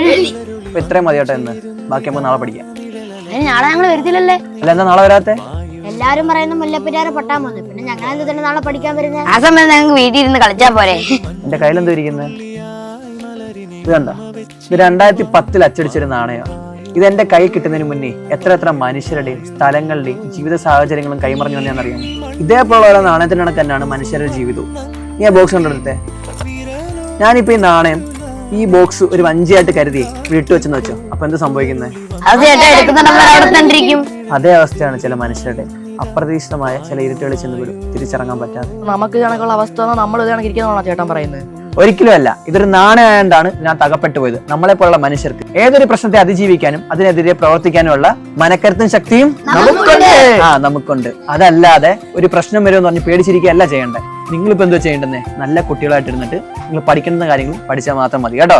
എഴുതി. അപ്പൊ ഇത്രയും മതി കേട്ടോ എന്ന് ബാക്കി നമുക്ക് നാളെ പഠിക്കാം. അതിന് നാളെ ഞങ്ങൾ വരുത്തില്ലല്ലേ? അല്ല എന്താ നാളെ വരാത്തെ? എല്ലാരും പറയുന്ന മുല്ലപ്പെരിയാറ് പൊട്ടാൻ വന്നു. പിന്നെ ഞങ്ങൾ എന്ത് തന്നെ നാളെ പഠിക്കാൻ വരുന്നത് ആ സമയത്ത് ഞങ്ങൾക്ക് വീട്ടിൽ ഇരുന്ന് കളിച്ചാ പോരെ. എന്റെ കയ്യിൽ എന്തോ ഇരിക്കുന്നത് ഇത് കണ്ട? ഇത് രണ്ടായിരത്തി പത്തിൽ അച്ചടിച്ചൊരു നാണയമാണ് ഇത് എന്റെ കൈ കിട്ടുന്നതിന് മുന്നേ എത്ര എത്ര മനുഷ്യരുടെയും സ്ഥലങ്ങളുടെയും ജീവിത സാഹചര്യങ്ങളും കൈമറിഞ്ഞു വന്നെന്ന് അറിയാം. ഇതേപോലെ ഓരോ നാണയത്തിനാണ് തന്നെയാണ് മനുഷ്യരുടെ ജീവിതവും. നീ ആ ബോക്സ് കണ്ടെടുത്തെ ഞാനിപ്പോ ഈ നാണയം ഈ ബോക്സ് ഒരു വഞ്ചിയായിട്ട് കരുതി വിട്ടു വെച്ചെന്ന് വെച്ചോ. അപ്പൊ എന്ത് സംഭവിക്കുന്നത് അത് അവസ്ഥയാണ് ചില മനുഷ്യരുടെ. അപ്രതീക്ഷിതമായ ചില ഇരുട്ടുകളിൽ ചെന്ന് വിടും തിരിച്ചിറങ്ങാൻ പറ്റാതെ. നമുക്ക് കണക്കുള്ള അവസ്ഥ നമ്മൾ ചേട്ടൻ പറയുന്നത് ഒരിക്കലും അല്ല. ഇതൊരു നാണയമായതുകൊണ്ടാണ് ഞാൻ തകപ്പെട്ടു പോയത്. നമ്മളെ പോലുള്ള മനുഷ്യർക്ക്. ഏതൊരു പ്രശ്നത്തെ അതിജീവിക്കാനും അതിനെതിരെ പ്രവർത്തിക്കാനുമുള്ള മനക്കരുത്തും ശക്തിയും നമുക്കുണ്ട്. ആ നമുക്കുണ്ട്. അതല്ലാതെ ഒരു പ്രശ്നം വരുമെന്ന് പറഞ്ഞ് പേടിച്ചിരിക്കുകയല്ല ചെയ്യേണ്ടത്. നിങ്ങളിപ്പോ എന്തോ ചെയ്യേണ്ടത് നല്ല കുട്ടികളായിട്ട് ഇരുന്നിട്ട് നിങ്ങൾ പഠിക്കേണ്ട കാര്യങ്ങൾ പഠിച്ചാൽ മാത്രം മതി. കേട്ടോ?